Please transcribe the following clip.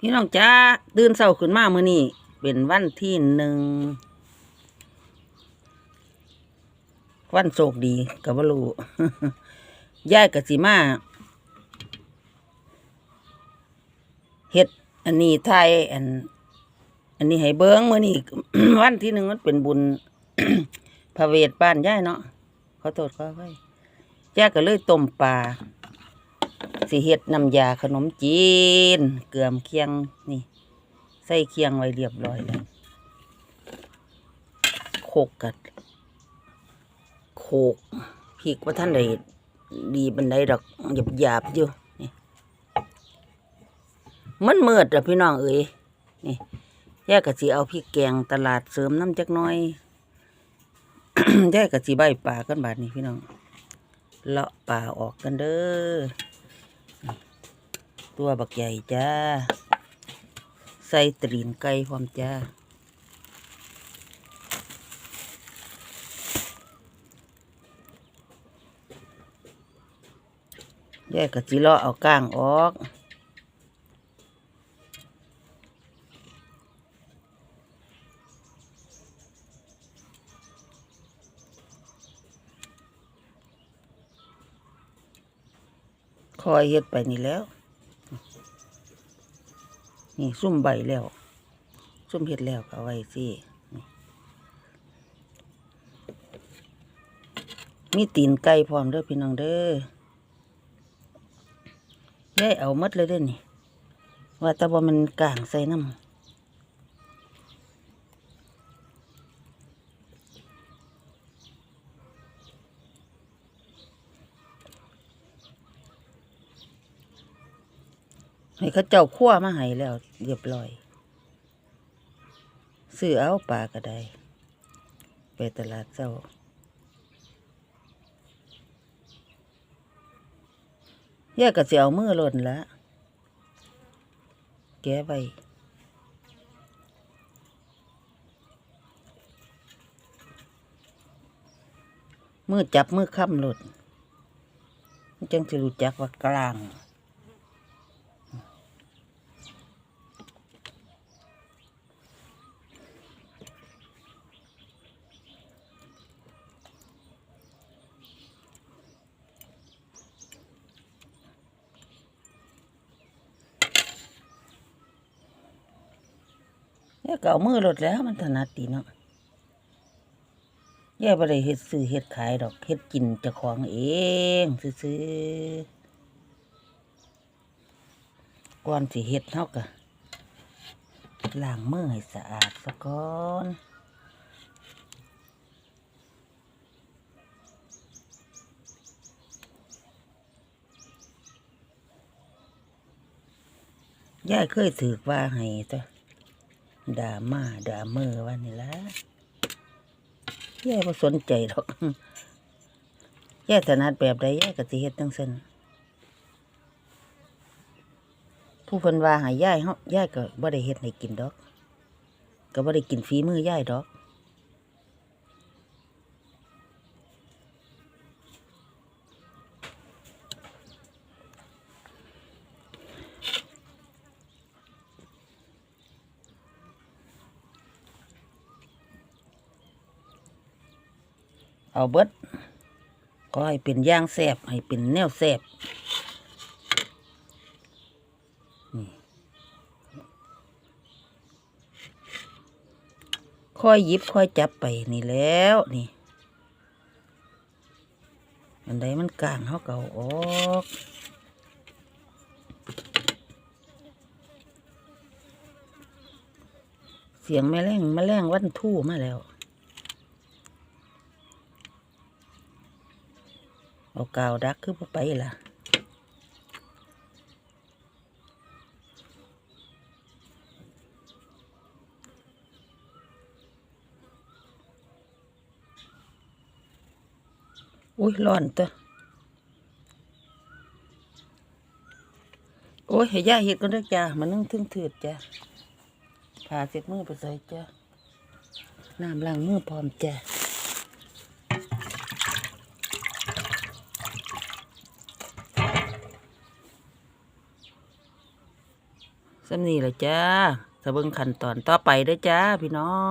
พี่น้องจ้าตื่นเช้าขึ้นมาเมื้อนี้เป็นวันที่หนึ่งวันโชคดีก็บ่รู้ยายก็สิมาเฮ็ดอันนี้ไทยอัน อันนี้ให้เบิ่งเมื้อนี้วันที่หนึ่งมันเป็นบุญพระเวทบ้านยายเนาะขอโทษขออภัยยายก็เลยต้มปลา สิเฮ็ดน้ำยาขนมจีน เกลือมเคียงนี่ ใส่เคียงไว้เรียบร้อยแล้วโขกกัดโขกพริกว่าท่านใดดีบันไดดอกหยาบหยาบอยู่นี่มันเมืดอะพี่น้องเอ๋ยนี่แยกกะสิเอาพริกแกงตลาดเสริมน้ำจักน้อยแยกกะสิใบป่ากันบาดนี้พี่น้องเลาะป่าออกกันเด้อ ตัวบักใหญ่จ้า ใส่ตรีนไก่พร้อมจ้า แยกกะจิเลาะเอาก้างออกคอยเฮ็ดไปนี่แล้ว นี่ซุ่มใบแล้ว ซุ่มเห็ดแล้วก็เอาไว้สินี่มีตีนไก่พร้อมเด้อพี่น้องเด้อยายเอาหมดเลยเด้อนี่ ว่าแต่ว่ามันกลางใส่น้ำ ให้เขาเจ้าคั่วมาให้แล้ว เรียบร้อยซื้อเอาปลาก็ได้ไปตลาดเจ้าแยกก็สิเอามือหล่นละแกไว้มือจับมือค้ำหล่นมันจังจะรู้จักว่ากลาง แย่ก็เอามือหลดแล้วมันถนัดดีเนาะแย่บ่ได้เฮ็ดซื้อเฮ็ดขายดอกเฮ็ดกินเจ้าของเองซื้อก่อนสิเฮ็ดเฮาก็ล้างมือให้สะอาดซะก่อนยายเคยถือว่าให้ตัว ด่ามาด่าเมื่อวันนี้ละยายบ่สนใจหรอกยายถนัดแบบใดยายก็สิเฮ็ดจังซั่นผู้เพิ่นว่าหายายเฮายายก็บ่ได้เฮ็ดให้กินดอก ก็บ่ได้กินฝีมือยายดอก เอาเบิดก็ให้เป็นย่างแสบให้เป็นแนวแสบค่อยยิบค่อยจับไปนี่แล้วนี่อันใดมันกลางเขาเก่าออกเสียงแมลงแมลงวันทู่มาแล้ว เอากาวดักคือบ่ไปล่ะอุ้ยร้อนตัวโอ้ยให้ย่าเห็ดก็ได้จ้ามันนึ่งทึ่งถืดจ้าผ่าเสร็จมือไปใส่จ้าน้ำล้างมือพร้อมจ้า สำนีแหละจ้าสะเบิ่งขั้นตอนต่อไปเด้อจ้าพี่น้อง